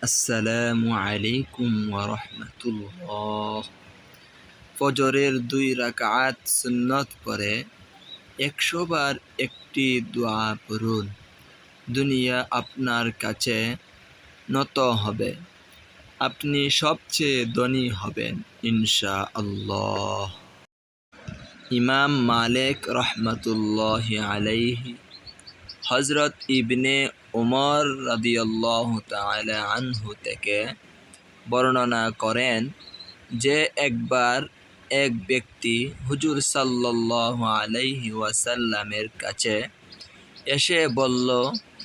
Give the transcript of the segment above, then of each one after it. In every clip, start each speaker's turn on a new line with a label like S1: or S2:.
S1: আসসালামু আলাইকুম ওরহমতুল্লাহ ফজরের দুই রাকাত সুন্নত পরে একশো বার একটি দোয়া পড়ুন। দুনিয়া আপনার কাছে নত হবে। আপনি সবচেয়ে ধনী হবেন ইনশা আল্লাহ ইমাম মালিক রহমতুল্লাহ আলাইহি হজরত ইবনে উমর রাদিয়াল্লাহ তাআলা আনহু থেকে বর্ণনা করেন যে একবার এক ব্যক্তি হুজুর সাল্লাল্লাহু আলাইহি ওয়াসাল্লামের কাছে এসে বলল,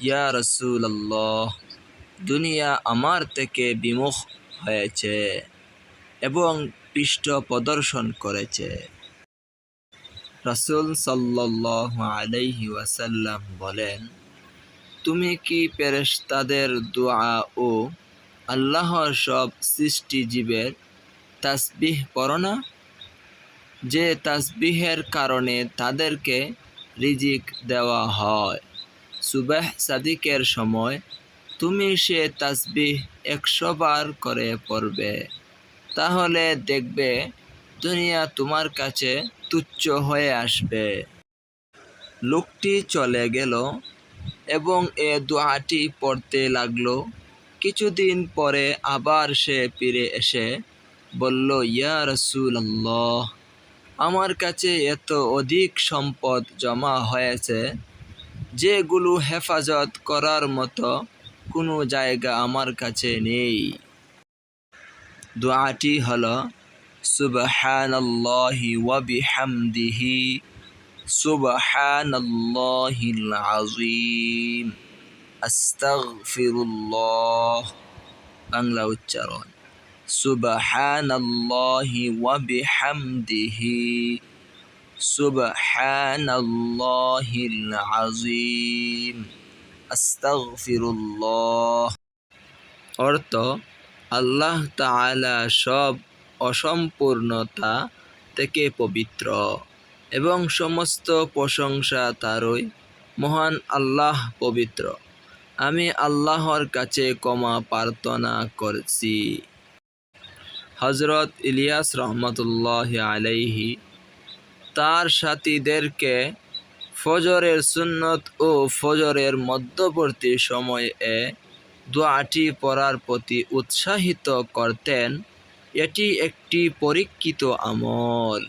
S1: ইয়া রাসূলুল্লাহ, দুনিয়া আমার থেকে বিমুখ হয়েছে এবং পৃষ্ঠ প্রদর্শন করেছে। রাসূল সাল্লাল্লাহু আলাইহি ওয়াসাল্লাম বলেন তুমি কি ফেরেশতাদের দোয়া ও আল্লাহর সব সৃষ্টি জীবের তাসবিহ পড়ো না? যে তাসবিহের কারণে তাদেরকে রিজিক দেওয়া হয়। সুবাহ সাদিকের সময় তুমি সে তাসবিহ একশো বার করে পড়বে। তাহলে দেখবে দুনিয়া তোমার কাছে তুচ্ছ হয়ে আসবে। লোকটি চলে গেল এবং এ দোয়াটি পড়তে লাগল। কিছুদিন পরে আবার সে ফিরে এসে বলল, ইয়া রসুল্লাহ আমার কাছে এত অধিক সম্পদ জমা হয়েছে যেগুলো হেফাজত করার মতো কোনো জায়গা আমার কাছে নেই। দোয়াটি হল, সুবহানাল্লাহি ওয়া বিহামদিহি সুবহানাল্লাহিল আযীম আস্তাগফিরুল্লাহ। বাংলা উচ্চারণ। সুবহানাল্লাহি ওয়া বিহামদিহি। সুবহানাল্লাহিল আযীম আস্তাগফিরুল্লাহ। অর্থ, আল্লাহ তাআলা সব অসম্পূর্ণতা থেকে পবিত্র। এবং সমস্ত প্রশংসা তারই। মহান আল্লাহ পবিত্র। আমি আল্লাহর কাছে ক্ষমা প্রার্থনা করছি। হজরত ইলিয়াস রহমতুল্লাহ আলাইহি তার সাথীদেরকে ফজরের সুন্নত ও ফজরের মধ্যবর্তী সময়ে দোয়াটি পড়ার প্রতি উৎসাহিত করতেন। এটি একটি পরীক্ষিত আমল।